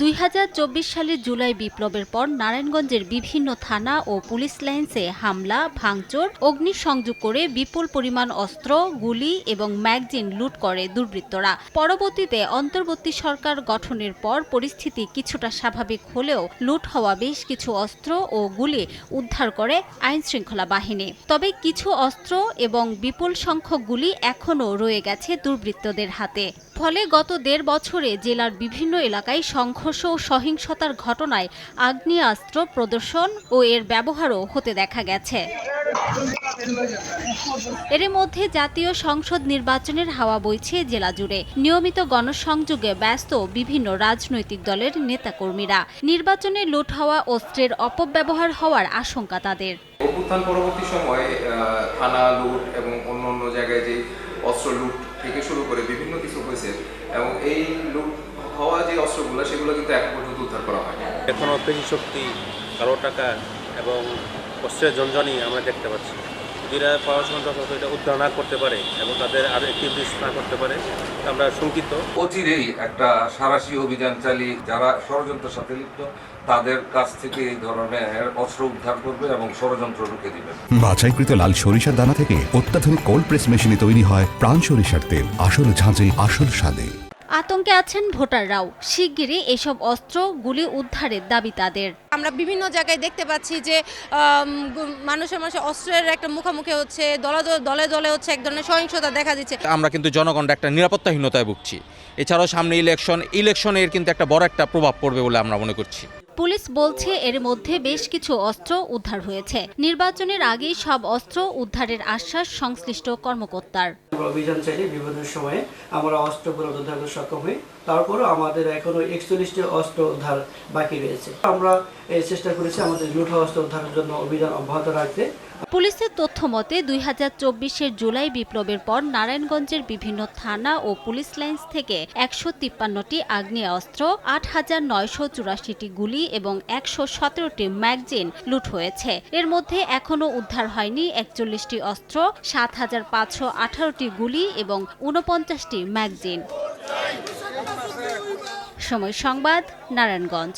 দুই হাজার চব্বিশ সালের জুলাই বিপ্লবের পর নারায়ণগঞ্জের বিভিন্ন থানা ও পুলিশ লাইন্সে হামলা, ভাঙচুর, অগ্নিসংযোগ করে বিপুল পরিমাণ অস্ত্র, গুলি এবং ম্যাগজিন লুট করে দুর্বৃত্তরা। পরবর্তীতে অন্তর্বর্তী সরকার গঠনের পর পরিস্থিতি কিছুটা স্বাভাবিক হলেও লুট হওয়া বেশ কিছু অস্ত্র ও গুলি উদ্ধার করে আইন শৃঙ্খলা বাহিনী। তবে কিছু অস্ত্র এবং বিপুল সংখ্যক গুলি এখনও রয়ে গেছে দুর্বৃত্তদের হাতে। ফলে গত দেড় বছরে জেলার বিভিন্ন এলাকায় সংঘর্ষ ও সহিংসতার ঘটনায় আগ্নেয়াস্ত্র প্রদর্শন ও এর ব্যবহারও হতে দেখা গেছে। এর মধ্যে জাতীয় সংসদ নির্বাচনের হাওয়া বইছে জেলা জুড়ে। নিয়মিত গণসংযোগে ব্যস্ত বিভিন্ন রাজনৈতিক দলের নেতাকর্মীরা। নির্বাচনে লুট হওয়া অস্ত্রের অপব্যবহার হওয়ার আশঙ্কা তাদের। অভ্যুত্থান পরবর্তী সময়ে থানা লুট এবং অন্য অন্য জায়গায় যে অস্ত্র লুট থেকে শুরু করে বিভিন্ন কিছু হয়েছে এবং এই লুট হওয়া যে অস্ত্রগুলো, সেগুলো কিন্তু এখন পর্যন্ত উদ্ধার করা হয় এখন পেশি শক্তি কালো টাকা এবং অস্ত্রের জঞ্জনই আমরা দেখতে পাচ্ছি। এরা পড়াশোনা এটা উদ্ধার না করতে পারে এবং তাদের আরও অ্যাক্টিভিটিস না করতে পারে। আমরা শঙ্কিত। অচিরেই একটা সারাশি অভিযান চালিয়ে যারা ষড়যন্ত্রের সাথে লিপ্ত তাদের কাছ থেকে এই ধরনের অস্ত্র উদ্ধার করবে এবং ষড়যন্ত্র রুখে দিবে। বাছাইকৃত লাল সরিষার দানা থেকে অত্যাধুনিক কোল্ড প্রেস মেশিনে তৈরি হয় প্রাণ সরিষার তেল। আসল ঝাঁঝে আসল স্বাদে। আতঙ্কে আছেন ভোটাররাও। শিগগিরই এসব অস্ত্র গুলি উদ্ধারের দাবি তাদের। আমরা বিভিন্ন জায়গায় দেখতে পাচ্ছি যে মানুষের মানুষের অস্ত্রের একটা মুখোমুখি হচ্ছে দলে দলে- দলে দলে হচ্ছে এক ধরনের সহিংসতা দেখা দিচ্ছে। আমরা কিন্তু জনগণরা একটা নিরাপত্তাহীনতায় ভুগছি। এছাড়াও সামনে ইলেকশন ইলেকশনের কিন্তু একটা বড় একটা প্রভাব পড়বে বলে আমরা মনে করছি। পুলিশ বলছে এর মধ্যে বেশ কিছু অস্ত্র উদ্ধার হয়েছে। নির্বাচনের আগেই সব অস্ত্র উদ্ধারের আশ্বাস সংশ্লিষ্ট কর্মকর্তার। অভিযান চালিয়ে বিভিন্ন সময়ে আমরা অস্ত্রগুলো উদ্ধার করতে সক্ষম হই। তারপরও আমাদের এখনও একচল্লিশটি অস্ত্র উদ্ধার বাকি রয়েছে। আমরা চেষ্টা করেছি আমাদের লুট অস্ত্র উদ্ধারের জন্য অভিযান অব্যাহত রাখতে। পুলিশের তথ্য মতে, দুই হাজার চব্বিশের জুলাই বিপ্লবের পর নারায়ণগঞ্জের বিভিন্ন থানা ও পুলিশ লাইন্স থেকে একশো তিপ্পান্নটি আগ্নেয়াস্ত্র, আট হাজার নয়শো চুরাশিটি গুলি এবং একশো সতেরোটি ম্যাগজিন লুট হয়েছে। এর মধ্যে এখনও উদ্ধার হয়নি একচল্লিশটি অস্ত্র, সাত হাজার পাঁচশো আঠারোটি গুলি এবং ঊনপঞ্চাশটি ম্যাগজিন। সময় সংবাদ, নারায়ণগঞ্জ।